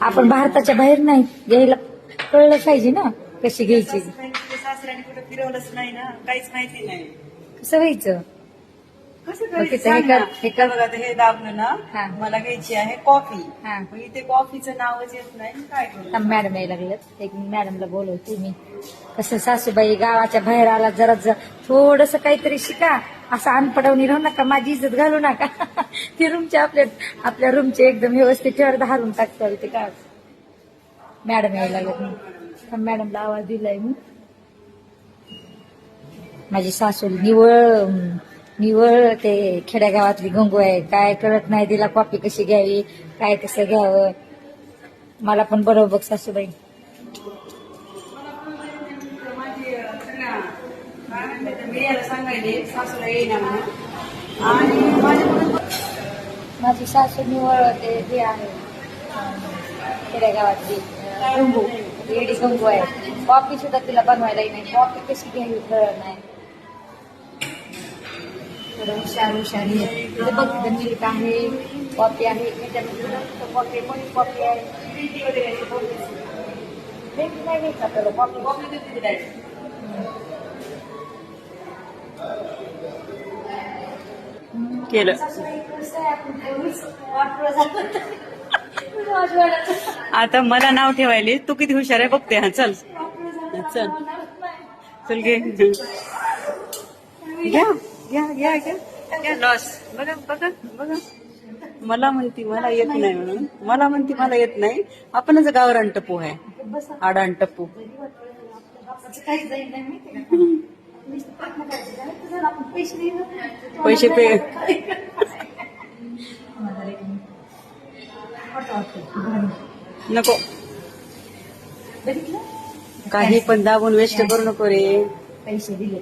आपण भारताच्या बाहेर नाही घ्यायला कळलं पाहिजे ना कशी घ्यायची. सासऱ्याने कुठे फिरवलंच नाही ना? काहीच माहिती नाही. कसं व्हायचं? कसं करायचं? सांग हे कर- ना. हे कर. बघा आता हे दाबलं हा. ना मला घ्यायची आहे कॉफी हा. इथे कॉफीचं नावच येत नाही. काय करू? मॅडम यायला लागल्यात एक मॅडमला बोलवते मी. कसं सासूबाई गावाच्या बाहेर आला जरा जरा थोडस काहीतरी शिका. असं अनपडवणी राहू नका माझी इज्जत घालू नका. ते रूमच्या आपल्या आपल्या रूमचे एकदम व्यवस्थित ठेवर धारून टाकतो ते का मॅडम यायला लागल्यात मॅडमला आवाज दिलाय मी माझी सासू निवळ निवळ ते खेड्यागावातली गंगू आहे. काय कळत नाही तिला कॉपी कशी घ्यावी काय कसं घ्यावं. मला पण बरोबर बघ सासूबाई. मीडियाला सांगायले सासूला येईना म्हणून आणि माझी सासू निवळ ते हे आहे. अं, खेड्यागावातली गंगू लेडी गंगू आहे. कॉफी सुद्धा तिला बनवायला नाही. कॉफी कशी घ्यावी कळत नाही. थोडं हुशार हुशार आहे. बघ मिल्क आहे. कॉफी आहे. याच्यामध्ये फक्त कॉफी कोणी कॉफी आहे. प्रीती वाजवायला आता मला नाव ठेवायले. तू किती हुशार आहे बघते हा चल. चल. चल घे. घ्या घ्या घ्या घ्या. घ्या लॉस बघा बघा बघा. मला म्हणती मला येत नाही म्हणून. मला म्हणती मला येत नाही. आपणच गावरान टप्पू आहे. आडान टप्पू नाही माहिती का? नुसतं प्रयत्न करायचे. नाही तर आपण पैसे दिले पैसे पे नको. काही पण दाबून वेस्ट करू नको रे. पैसे दिले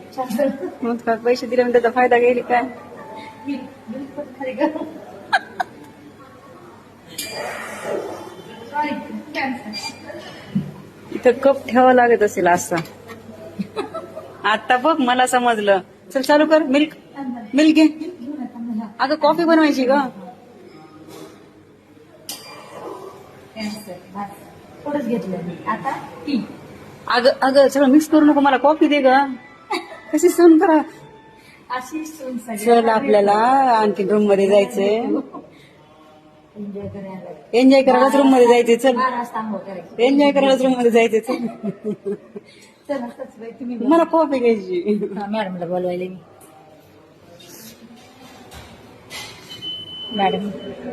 मग काय पैसे दिले म्हणजे त्याचा फायदा घ्यायला काय? इथं कप ठेवावा लागत असेल असं. आता बघ मला समजलं. चल चालू कर. मिल्क मिल्क घे. अगं कॉफी बनवायची. थोडंच घेतलं मी. आता अगं अगं सगळं मिक्स करू नको. मला कॉफी दे ग. कशी सहन करा अशी सून चल आपल्याला आणखी रूममध्ये जायचंय. एन्जॉय करायला. एन्जॉय करायलाच रूममध्ये जायचंय. चल. एन्जॉय करायलाच रूममध्ये जायचंय. चल. मला कॉफी घ्यायची? मॅडमला बोलवायला मी. मॅडम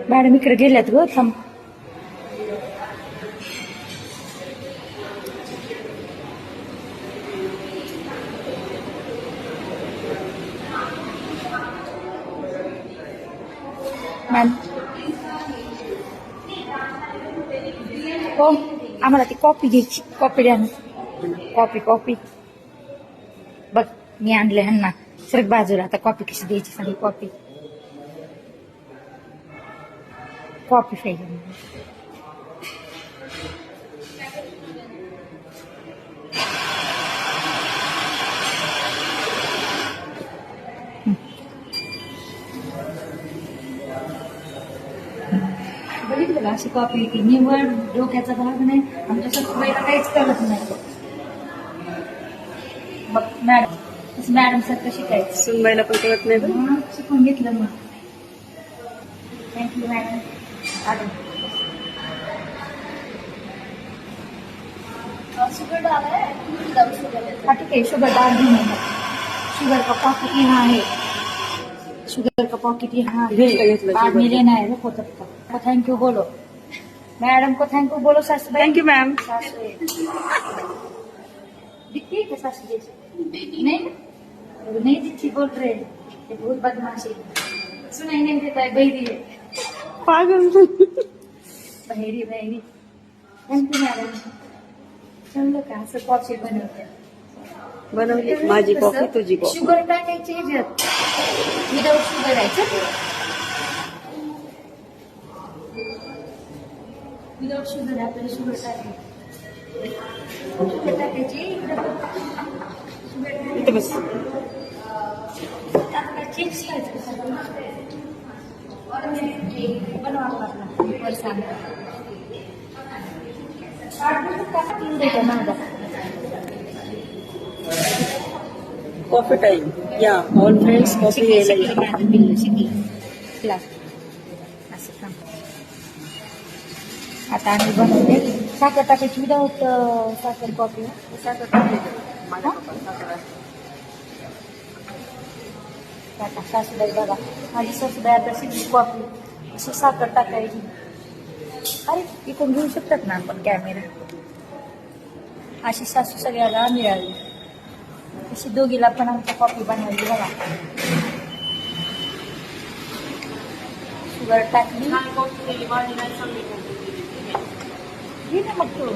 मॅडम इकडे गेल्यात ग थांब. मॅम. हो आम्हाला ती कॉपी घ्यायची कॉपी द्या कॉपी कॉपी बघ मी आणले ह्यांना. सरक बाजूला आता कॉपी कशी द्यायची सांग कॉपी कॉपी पाहिजे बघितलं का? अशी कॉपी येते निवड डोक्याचा भाग नाही. आमच्या काहीच कळत नाही. मॅडम सारखं शिकायचं सुनबाईला पण कळत नाही बरं. हा, शिकून घेतलं मग. थँक्यू मॅडम चालेल शुगर डाल हा ठीक आहे. शुगर घेऊन शुगर का पॉकेट यहाँ है शुगर का पॉकेट यहाँ है बाद में लेना है रुको तब तक थैंक यू बोलो. मैडम को थैंक यू बोलो सासू थँक्यू मॅम सासू दिखती है सासू नहीं नहीं दिखती बोल रहे। ये बहुत बदमाशी। सुनाई नहीं देता है बहरी है पागल बहरी बहरी थैंक यू मैडम चलो का असं कॉफी बनवते बनवली माझी कॉफी तुझी कॉफी शुगर टाकायची ह्याच्यात विदाऊट शुगर आहे विदाऊट शुगर आहे आपल्याला शुगर टाकायची शुगर टाकायची शुगर इथे बस टाकायची चेंज करायचं बनवा आपला फ्लेवर सांग देते माझा कॉफी टाइम या ऑल फ्रेंड्स कॉफी यायला आता आम्ही बनवले साखर टाकायची विदाऊट साखर कॉफी साखर टाकली टाका सासूबाई बघा माझी सासूबाई आता शिकली कॉफी अशी साखर टाकायची अरे इकडून घेऊ शकतात ना आपण कॅमेरा अशी सासू सगळ्याला मिळाली अशी दोघीला पण आमच्या कॉफी बनवायची बघा शुगर टाकली. घे ना मग तू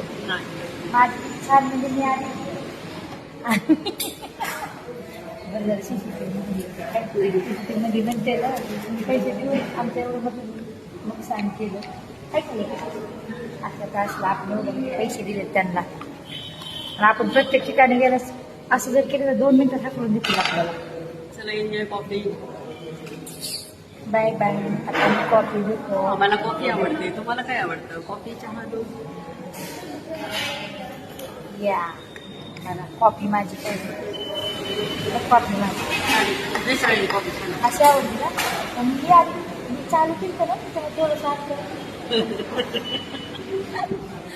छान म्हणजे मी आली बरं झालं CCTV मध्ये पैसे देऊन आमच्या एवढं मग नुकसान केलं काय केलं आता तासला आपण पैसे दिले त्यांना आणि आपण प्रत्येक ठिकाणी गेलं असं जर केलं तर दोन मिनिटं हाकलून देतील आपल्याला चला एन्जॉय कॉफी बाय बाय आता मी कॉफी घेतो मला कॉफी आवडते. तुम्हाला काय आवडतं? कॉफी चहा दूध या मला कॉफी माझी पाहिजे. कॉफी माझी. अशी आवडली ना पण मी आधी मी चालू केलं ना तेव्हा थोडंसं आत